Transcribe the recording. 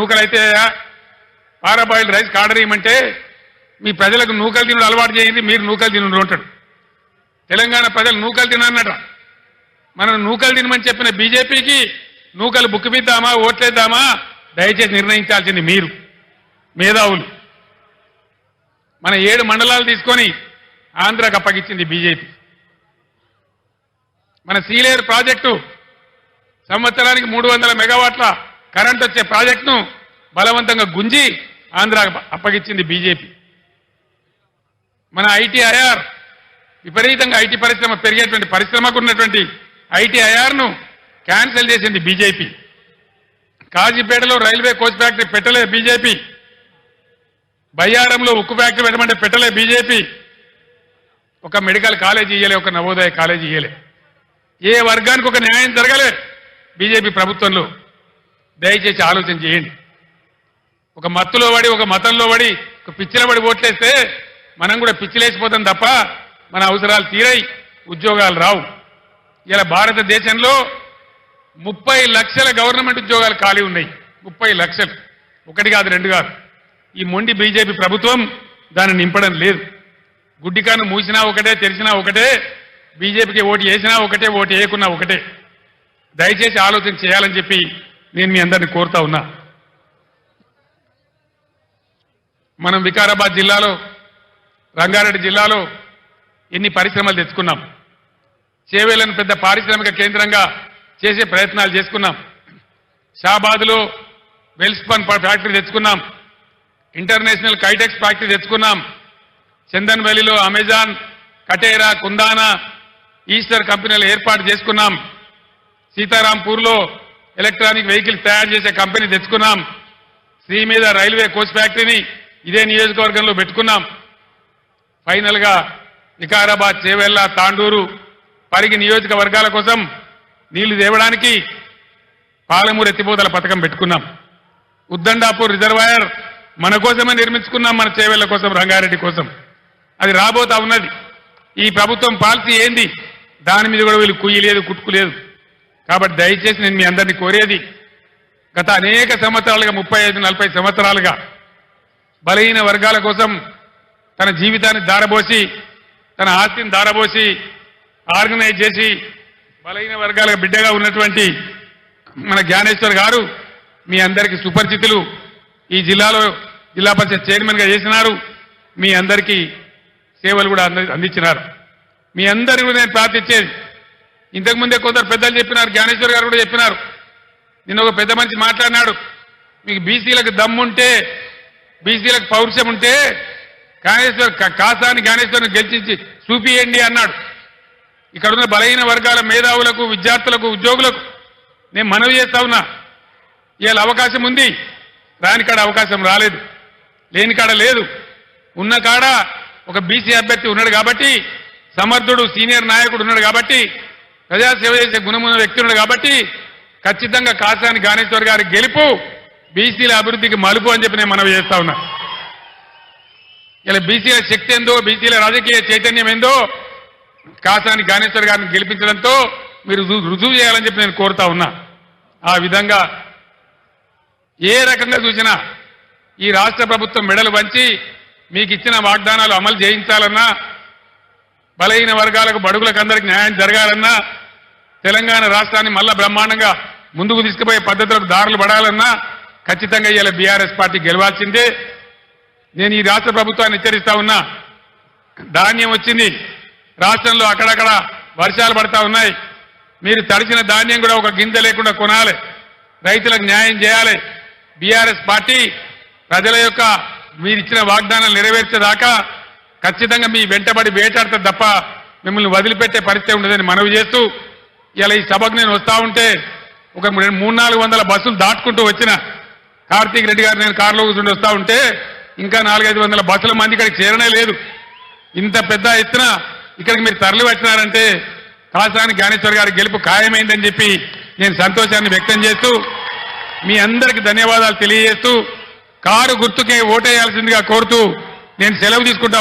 నూకలు అయితే parboiled rice order మీ ప్రజలకు నూకలు తినడం అలవాటు చేయండి మీరు నూకలు తినడు ఉంటాడు తెలంగాణ ప్రజలు నూకలు తినన్నట మనం నూకలు తినమని చెప్పిన బీజేపీకి నూకలు బుక్కిద్దామా ఓట్లేద్దామా? దయచేసి నిర్ణయించాల్సింది మీరు మేధావులు. మన ఏడు మండలాలు తీసుకొని ఆంధ్రాకు అప్పగించింది బీజేపీ. మన సీలేరు ప్రాజెక్టు సంవత్సరానికి మూడు వందల మెగావాట్ల కరెంట్ వచ్చే ప్రాజెక్టును బలవంతంగా గుంజి ఆంధ్ర అప్పగించింది బీజేపీ. మన ఐటీఐఆర్ విపరీతంగా ఐటీ పరిశ్రమ పెరిగేటువంటి పరిశ్రమకు ఉన్నటువంటి ఐటీఐఆర్ను క్యాన్సిల్ చేసింది బీజేపీ. కాజీపేటలో రైల్వే కోచ్ ఫ్యాక్టరీ పెట్టలే బీజేపీ. బయ్యారంలో ఉక్కు ఫ్యాక్టరీ పెట్టమంటే పెట్టలే బీజేపీ. ఒక మెడికల్ కాలేజీ ఇయ్యలే ఒక నవోదయ కాలేజీ ఇయ్యలే. ఏ వర్గానికి ఒక న్యాయం జరగలే బీజేపీ ప్రభుత్వంలో? దయచేసి ఆలోచన చేయండి. ఒక మత్తులో పడి ఒక మతంలో పడి ఒక పిచ్చిల పడి ఓట్లేస్తే మనం కూడా పిచ్చిలేసిపోతాం తప్ప మన అవసరాలు తీరై ఉద్యోగాలు రావు. ఇలా భారతదేశంలో ముప్పై లక్షల గవర్నమెంట్ ఉద్యోగాలు ఖాళీ ఉన్నాయి. ముప్పై లక్షలు. ఒకటి కాదు రెండు కాదు. ఈ మొండి బీజేపీ ప్రభుత్వం దాన్ని నింపడం లేదు. గుడ్డికాను మూసినా ఒకటే తెరిచినా ఒకటే బీజేపీకి ఓటు వేసినా ఒకటే ఓటు వేయకున్నా ఒకటే. దయచేసి ఆలోచన చేయాలని చెప్పి నేను మీ అందరిని కోరుతా ఉన్నా. మనం వికారాబాద్ జిల్లాలో రంగారెడ్డి జిల్లాలో ఎన్ని పరిశ్రమలు తెచ్చుకున్నాం. చేవేలను పెద్ద పారిశ్రామిక కేంద్రంగా చేసే ప్రయత్నాలు చేసుకున్నాం. షాబాద్లో వెల్స్పన్ ఫ్యాక్టరీ తెచ్చుకున్నాం. ఇంటర్నేషనల్ కైటెక్స్ ఫ్యాక్టరీ తెచ్చుకున్నాం. చందన్ వ్యాలీలో అమెజాన్ కటేరా కుందానా ఈస్టర్ కంపెనీలు ఏర్పాటు చేసుకున్నాం. సీతారాంపూర్లో ఎలక్ట్రానిక్ వెహికల్స్ తయారు చేసే కంపెనీ తెచ్చుకున్నాం. శ్రీ మీద రైల్వే కోచ్ ఫ్యాక్టరీని ఇదే నియోజకవర్గంలో పెట్టుకున్నాం. ఫైనల్గా వికారాబాద్ చేవెళ్ళ తాండూరు పరిగి నియోజకవర్గాల కోసం నీళ్ళు తేవడానికి పాలమూరు ఎత్తిపోతల పథకం పెట్టుకున్నాం. ఉద్దండాపూర్ రిజర్వాయర్ మన కోసమే నిర్మించుకున్నాం మన చేవెళ్ళ కోసం రంగారెడ్డి కోసం. అది రాబోతా ఉన్నది. ఈ ప్రభుత్వం పాలసీ ఏంది? దాని మీద కూడా వీళ్ళు కుయ్యలేదు కుట్టుకులేదు కాబట్టి దయచేసి నేను మీ అందరినీ కోరేది గత అనేక సంవత్సరాలుగా ముప్పై ఐదు నలభై సంవత్సరాలుగా బలహీన వర్గాల కోసం తన జీవితాన్ని దారబోసి తన ఆస్తిని దారబోసి ఆర్గనైజ్ చేసి బలహీన వర్గాల బిడ్డగా ఉన్నటువంటి మన జ్ఞానేశ్వర్ గారు మీ అందరికీ సుపరిచితులు. ఈ జిల్లాలో జిల్లా పరిషత్ చైర్మన్గా చేసినారు. మీ అందరికీ సేవలు కూడా అంది- అందించినారు. మీ అందరూ కూడా నేను ప్రార్థించేది ఇంతకుముందే కొందరు పెద్దలు చెప్పినారు జ్ఞానేశ్వర్ గారు కూడా చెప్పినారు. నిన్న ఒక పెద్ద మనిషి మాట్లాడినాడు మీకు బీసీలకు దమ్ముంటే బీసీలకు పౌరుషం ఉంటే జ్ఞానేశ్వర్ కాసాని జ్ఞానేశ్వరిని గెలిచించి చూపియండి అన్నాడు. ఇక్కడ ఉన్న బలహీన వర్గాల మేధావులకు విద్యార్థులకు ఉద్యోగులకు నేను మనవి చేస్తా ఉన్నా. ఇవాళ అవకాశం ఉంది రాని కాడ అవకాశం రాలేదు లేని కాడ లేదు. ఉన్న కాడ ఒక బీసీ అభ్యర్థి ఉన్నాడు కాబట్టి సమర్థుడు సీనియర్ నాయకుడు ఉన్నాడు కాబట్టి ప్రజాసేవ చేసే గుణమున్న వ్యక్తి ఉన్నాడు కాబట్టి ఖచ్చితంగా కాసాని గానేశ్వర్ గారి గెలుపు బీసీల అభివృద్ధికి మలుపు అని చెప్పి నేను మనవి చేస్తా ఉన్నా. ఇలా బీసీల శక్తి ఏందో బీసీల రాజకీయ చైతన్యం ఏందో కాసాని గానేశ్వర్ గారిని గెలిపించడంతో మీరు రుజువు చేయాలని చెప్పి నేను కోరుతా ఉన్నా. ఆ విధంగా ఏ రకంగా చూసినా ఈ రాష్ట్ర ప్రభుత్వం మెడలు వంచి మీకు ఇచ్చిన వాగ్దానాలు అమలు చేయించాలన్నా బలహీన వర్గాలకు బడుగులకు అందరికి న్యాయం జరగాలన్నా తెలంగాణ రాష్ట్రాన్ని మళ్ళా బ్రహ్మాండంగా ముందుకు తీసుకుపోయే పద్ధతులకు దారులు పడాలన్నా ఖచ్చితంగా ఇలా బీఆర్ఎస్ పార్టీ గెలవాల్సిందే. నేను ఈ రాష్ట్ర ప్రభుత్వాన్ని హెచ్చరిస్తా ఉన్నా. ధాన్యం వచ్చింది. రాష్ట్రంలో అక్కడక్కడ వర్షాలు పడతా ఉన్నాయి. మీరు తడిచిన ధాన్యం కూడా ఒక గింజ లేకుండా కొనాలి. రైతులకు న్యాయం చేయాలి. బీఆర్ఎస్ పార్టీ ప్రజల యొక్క మీరు ఇచ్చిన వాగ్దానాలు నెరవేర్చేదాకా ఖచ్చితంగా మీ వెంటబడి వేటాడుతుంది తప్ప మిమ్మల్ని వదిలిపెట్టే పరిస్థితి ఉండదని మనవి చేస్తూ ఇలా ఈ సభకు నేను వస్తా ఉంటే ఒక మూడు నాలుగు వందల బస్సులు దాటుకుంటూ వచ్చిన కార్తీక్ రెడ్డి గారు నేను కారులో కూర్చుండి వస్తా ఉంటే ఇంకా నాలుగైదు వందల బస్సుల మంది ఇక్కడికి చేరనే లేదు. ఇంత పెద్ద ఎత్తున ఇక్కడికి మీరు తరలి వచ్చినారంటే కాసాని జ్ఞానేశ్వర్ గారి గెలుపు ఖాయమైందని చెప్పి నేను సంతోషాన్ని వ్యక్తం చేస్తూ మీ అందరికి ధన్యవాదాలు తెలియజేస్తూ కారు గుర్తుకే ఓటేయాల్సిందిగా కోరుతూ నేను సెలవు తీసుకుంటా